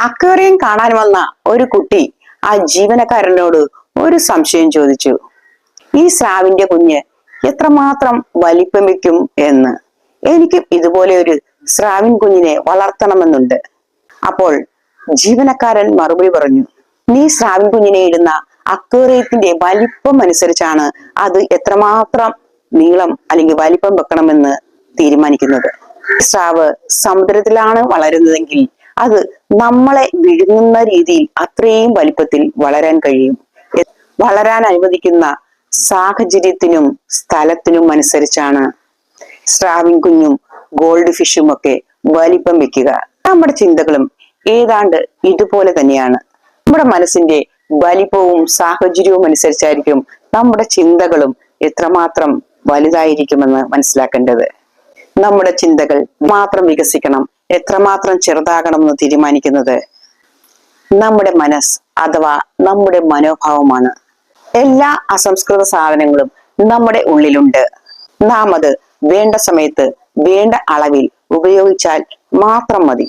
Aquarium കാണാൻ വന്ന ഒരു കുട്ടി ആ ജീവനക്കാരനോട് ഒരു സംശയം ചോദിച്ചു. ഈ സ്രാവിന്റെ കുഞ്ഞ് എത്രമാത്രം വലിപ്പം വയ്ക്കും എന്ന്. എനിക്കും ഇതുപോലെ ഒരു സ്രാവിൻ കുഞ്ഞിനെ വളർത്തണമെന്നുണ്ട്. അപ്പോൾ ജീവനക്കാരൻ മറുപടി പറഞ്ഞു നീ സ്രാവിൻ കുഞ്ഞിനെ ഇടുന്ന അക്വേറിയത്തിന്റെ വലിപ്പം അനുസരിച്ചാണ് അത് എത്രമാത്രം നീളം അല്ലെങ്കിൽ വലിപ്പം വെക്കണമെന്ന് തീരുമാനിക്കുന്നത്. സ്രാവ് സമുദ്രത്തിലാണ് വളരുന്നതെങ്കിൽ അത് നമ്മളെ വിഴുങ്ങുന്ന രീതിയിൽ അത്രയും വലിപ്പത്തിൽ വളരാൻ കഴിയും. വളരാൻ അനുവദിക്കുന്ന സാഹചര്യത്തിനും സ്ഥലത്തിനും അനുസരിച്ചാണ് സ്രാവിൻ കുഞ്ഞും ഗോൾഡ് ഫിഷും ഒക്കെ വലിപ്പം വെക്കുക. നമ്മുടെ ചിന്തകളും ഏതാണ്ട് ഇതുപോലെ തന്നെയാണ്. നമ്മുടെ മനസ്സിന്റെ വലിപ്പവും സാഹചര്യവും അനുസരിച്ചായിരിക്കും നമ്മുടെ ചിന്തകളും എത്രമാത്രം വലുതായിരിക്കുമെന്ന് മനസ്സിലാക്കേണ്ടത്. നമ്മുടെ ചിന്തകൾ മാത്രം വികസിക്കണം. എത്രമാത്രം ചെറുതാകണമെന്ന് തീരുമാനിക്കുന്നത്? നമ്മുടെ മനസ്സ് അഥവാ നമ്മുടെ മനോഭാവമാണ്. എല്ലാ അസംസ്കൃത സാധനങ്ങളും നമ്മുടെ ഉള്ളിലുണ്ട്. നാം അത് വേണ്ട സമയത്ത് വേണ്ട അളവിൽ ഉപയോഗിച്ചാൽ മാത്രം മതി.